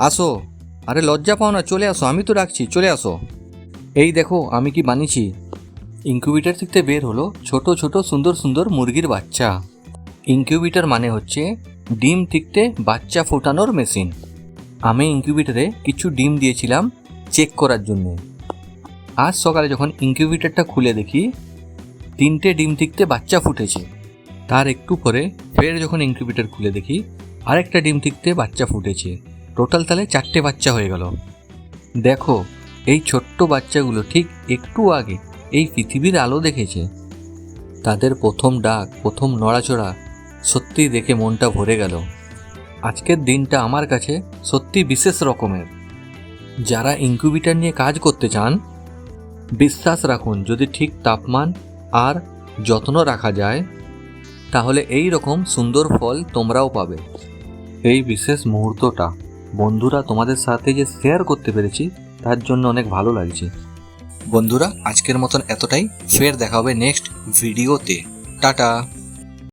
আসো। আরে লজ্জা পাও না, চলে আসো, আমি তো ডাকছি, চলে আসো। এই দেখো, আমি কি বানিয়েছি? ইনকিউবেটর থেকে বের হলো ছোট ছোট, সুন্দর সুন্দর মুরগির বাচ্চা। ইনকিউবেটর মানে হচ্ছে ডিম থিকতে বাচ্চা ফোটানোর মেশিন। আমি ইনকিউবেটরে কিছু ডিম দিয়েছিলাম চেক করার জন্য। আজ সকালে যখন ইনকিউবেটরটা খুলে দেখি, তিনটে ডিম থিকতে বাচ্চা ফুটেছে। তার একটু পরে ফের যখন ইনকিউবেটর খুলে দেখি, আরেকটা ডিম থিকতে বাচ্চা ফুটেছে। টোটাল তাহলে চারটে বাচ্চা হয়ে গেল। দেখো, এই ছোট্ট বাচ্চাগুলো ঠিক একটু আগে এই পৃথিবীর আলো দেখেছে। তাদের প্রথম ডাক, প্রথম নড়াচড়া সত্যি দেখে মনটা ভরে গেল। আজকের দিনটা আমার কাছে সত্যি বিশেষ রকমের। যারা ইনকিউবেটর নিয়ে কাজ করতে চান, বিশ্বাস রাখুন, যদি ঠিক তাপমান আর যত্ন রাখা যায়, তাহলে এই রকম সুন্দর ফল তোমরাও পাবে। এই বিশেষ মুহূর্তটা। বন্ধুরা তোমাদের সাথে যে শেয়ার করতে পেরেছি, তার জন্য অনেক ভালো লাগছে। বন্ধুরা, আজকের মতন এতটাই। ফের দেখা হবে নেক্সট ভিডিওতে টাটা!